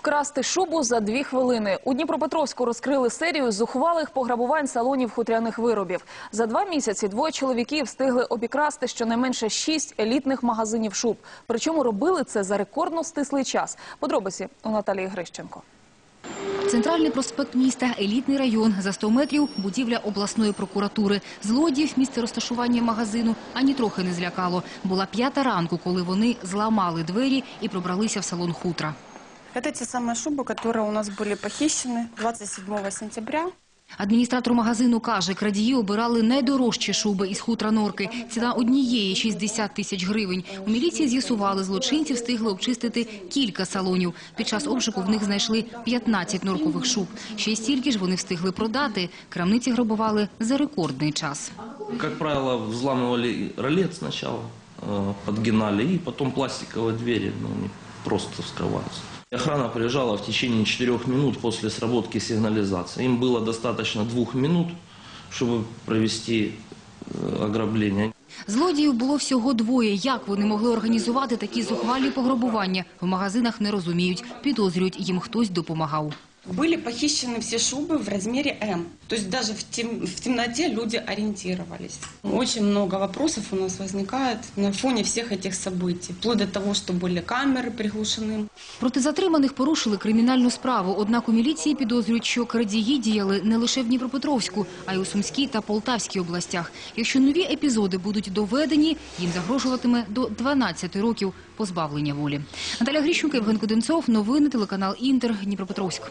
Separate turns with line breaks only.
Вкрасти шубу за дві хвилини. У Дніпропетровську розкрили серію зухвалих пограбувань салонів хутряних виробів. За два місяці двоє чоловіків встигли обікрасти щонайменше шість елітних магазинів шуб. Причому робили це за рекордно стислий час. Подробиці у Наталії Грищенко.
Центральний проспект міста, елітний район. За 100 метрів – будівля обласної прокуратури. Злодіїв місце розташування магазину ані трохи не злякало. Була п'ята ранку, коли вони зламали двері і пробралися в салон хутра.
Это те самые шубы, которые у нас были похищены 27 сентября.
Адміністратор магазину каже, крадії обирали найдорожчі шуби із хутра норки. Ціна однієї – 60 тисяч гривень. У міліції з'ясували, злочинці встигли обчистити кілька салонів. Під час обшуку в них знайшли 15 норкових шуб. Ще й стільки ж вони встигли продати. Крамниці грабували за рекордний час.
Как правило, взламывали ролет сначала, э, подгинали, и потом пластиковые двери ну, они просто вскрываются. Охрана приезжала в течение четырех минут после сработки сигнализации. Им было достаточно двух минут, чтобы провести э, ограбление.
Злодіїв було всього двоє. Як вони могли організувати такі зухвалі пограбування? В магазинах не розуміють. Підозрюють, їм хтось допомагав.
Были похищены все шубы в размере М. То есть даже в, тем- в темноте люди ориентировались. Очень много вопросов у нас возникает на фоне всех этих событий. Вплоть до того, что были камеры приглушены.
Проти затриманих порушили кримінальну справу. Однак у міліції підозрюють, що крадії діяли не лише в Дніпропетровську, а й у Сумській та Полтавській областях. Якщо нові епізоди будуть доведені, їм загрожуватиме до 12 років позбавлення волі. Наталя Гріщук, Євген Куденцов. Новини телеканал Інтер. Дніпропетровськ.